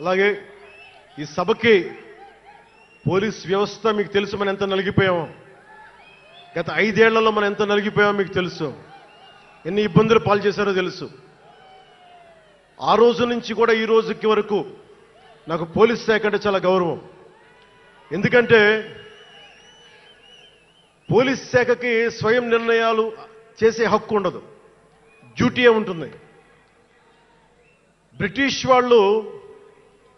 అలాగే ఈ సభకి పోలీస్ వ్యవస్థ మీకు తెలుసు మనం ఎంత నలిగిపోయామో. గత ఐదేళ్ళలో మనం ఎంత నలిగిపోయామో మీకు తెలుసు. ఎన్ని ఇబ్బందులు పాలు చేశారో తెలుసు. ఆ రోజు నుంచి కూడా ఈ రోజుకి వరకు నాకు పోలీస్ శాఖ అంటే చాలా గౌరవం. ఎందుకంటే పోలీస్ శాఖకి స్వయం నిర్ణయాలు చేసే హక్కు ఉండదు. డ్యూటీయే ఉంటుంది. బ్రిటిష్ వాళ్ళు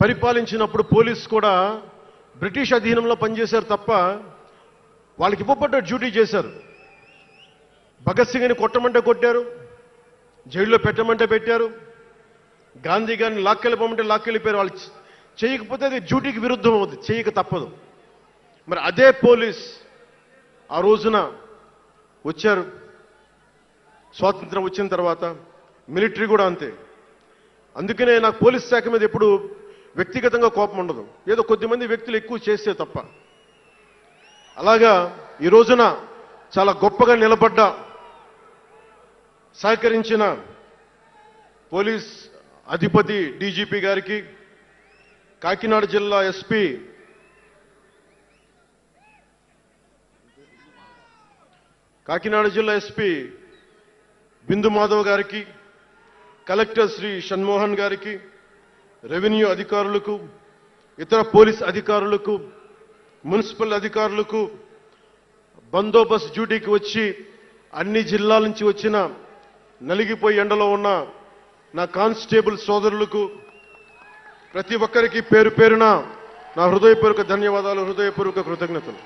పరిపాలించినప్పుడు పోలీస్ కూడా బ్రిటిష్ అధీనంలో పనిచేశారు తప్ప వాళ్ళకి ఇవ్వబడ్డ డ్యూటీ చేశారు. భగత్ సింగ్ని కొట్టమంటే కొట్టారు జైల్లో పెట్టమంటే పెట్టారు గాంధీ గారిని లాక్కెళ్ళిపోమంటే లాక్కెళ్ళిపోయారు. వాళ్ళు చేయకపోతే అది డ్యూటీకి విరుద్ధం అవుతుంది చేయక తప్పదు. మరి అదే పోలీస్ ఆ రోజున వచ్చారు. స్వాతంత్రం వచ్చిన తర్వాత మిలిటరీ కూడా అంతే. అందుకనే నాకు పోలీస్ శాఖ మీద ఎప్పుడు వ్యక్తిగతంగా కోపం ఉండదు. ఏదో కొద్దిమంది వ్యక్తులు ఎక్కువ చేస్తే తప్ప. అలాగా ఈ రోజున చాలా గొప్పగా నిలబడ్డ సహకరించిన పోలీస్ అధిపతి డీజీపీ గారికి కాకినాడ జిల్లా ఎస్పీ కాకినాడ జిల్లా ఎస్పీ బిందు మాధవ్ గారికి కలెక్టర్ శ్రీ షణ్మోహన్ గారికి రెవెన్యూ అధికారులకు ఇతర పోలీస్ అధికారులకు మున్సిపల్ అధికారులకు బందోబస్తు డ్యూటీకి వచ్చి అన్ని జిల్లాల నుంచి వచ్చిన నలిగిపోయి ఎండలో ఉన్న నా కానిస్టేబుల్ సోదరులకు ప్రతి ఒక్కరికి పేరు పేరున నా హృదయపూర్వక ధన్యవాదాలు హృదయపూర్వక కృతజ్ఞతలు.